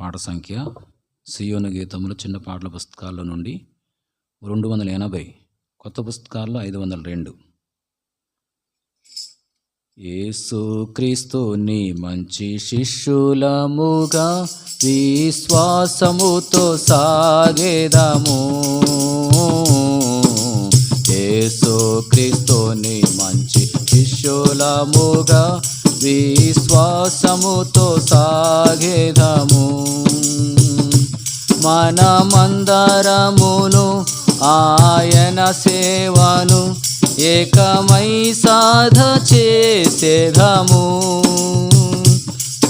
పాట సంఖ్య సియోను గీతములు చిన్న పాటల పుస్తకాల్లో నుండి రెండు వందల ఎనభై కొత్త పుస్తకాల్లో ఐదు వందల రెండు. యేసుక్రీస్తుని మంచి శిష్యులముగా విశ్వాసముతో సాగేదము. యేసుక్రీస్తుని మంచి శిష్యులముగా విశ్వాసముతో సాగేదము. మనమందరమును ఆయన సేవను ఏకమై సాధ చేసేదము.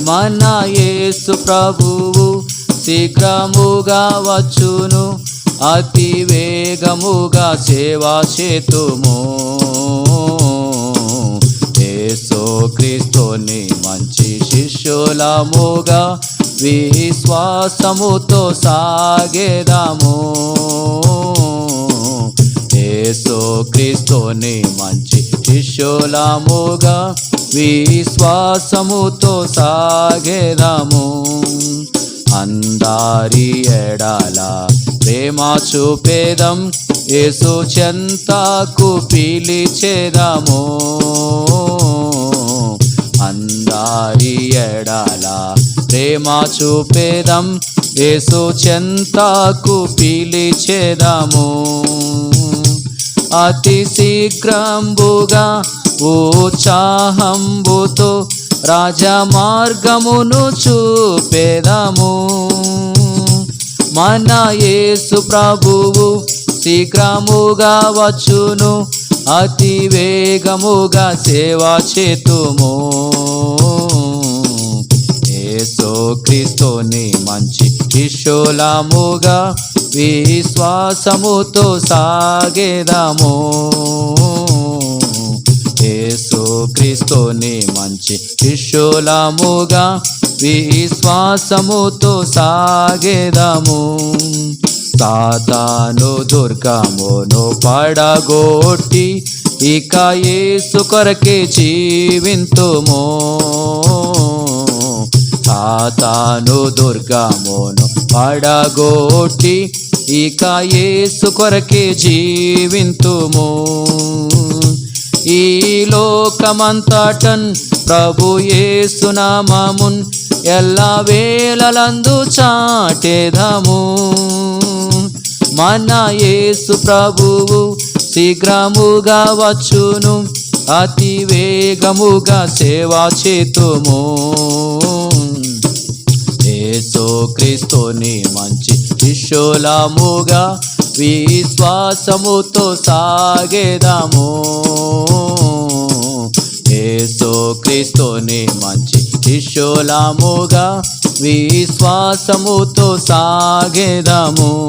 మన యేసు ప్రభువు శీఘ్రముగా వచ్చును అతి వేగముగా సేవా చేతుము. యేసు క్రీస్తుని మంచి శిష్యులముగా విశ్వాసముతో సాగేదాము. యేసు క్రీస్తుని మంచి శిష్యులముగా విశ్వాసముతో సాగేదాము. అందారి ఎడాల ప్రేమ చూపేదం యేసు చెంతకు పిలిచేదాము. అందారి ఎడాల ప్రేమ చూపేదం యేసు చెంతకు పిలిచేదాము. అతి శీఘ్రంబుగా ఉత్సాహంబుతో రాజమార్గమును చూపేదము. మన యేసు ప్రభువు శీఘ్రముగా వచ్చును అతి వేగముగా సేవా చేతుము. ఏసో క్రీస్తుని మంచి శిష్యులముగా విశ్వాసముతో సాగేదాము. యేసు క్రీస్తుని మంచి శిష్యులముగా విశ్వాసముతో సాగేదాము. సాతాను దుర్గమును పడగొట్టి ఇక యేసు కొరకే జీవింతుము. సాతాను దుర్గమును పడగొట్టి ఇక యేసు కొరకే జీవింతుము. ఈ లోకమంతటన్ ప్రభు యేసునామమున్ ఎల్ల వేళలందు చాటేదము. మన యేసు ప్రభువు శీఘ్రముగా వచ్చును అతి వేగముగా సేవా చేతుము. యేసు క్రీస్తుని మంచి శిష్యులముగా విశ్వాసముతో సాగేదాము. యేసు క్రీస్తుని మంచి శిష్యులముగా విశ్వాసముతో సాగేదాము.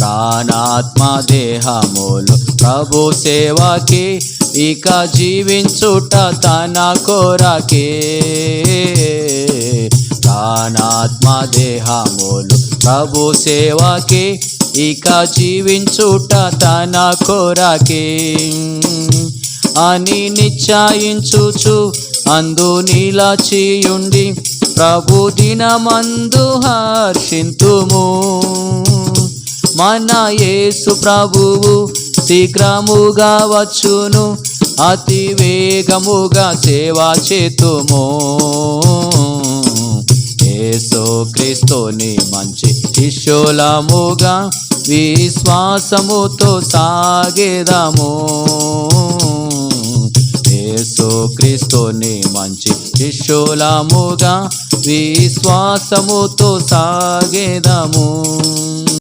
ప్రాణాత్మ దేహములు ప్రభు సేవకి ఇక జీవించుట తన కోరకే. ప్రాణాత్మ దేహములు ప్రభు సేవకి ఇక జీవించుట తన కోరకే. అని నిశ్చయించుచు అందు నిలచియుండి ప్రభు దినమందు హర్షింతుము. మన యేసు ప్రభువు శీఘ్రముగా వచ్చును అతి వేగముగా సేవా చేతుము. యేసు క్రీస్తుని మంచి శిష్యులముగా విశ్వాసముతో సాగేదాము. ఏసు క్రీస్తుని మంచి శిష్యులముగా విశ్వాసముతో సాగేదాము.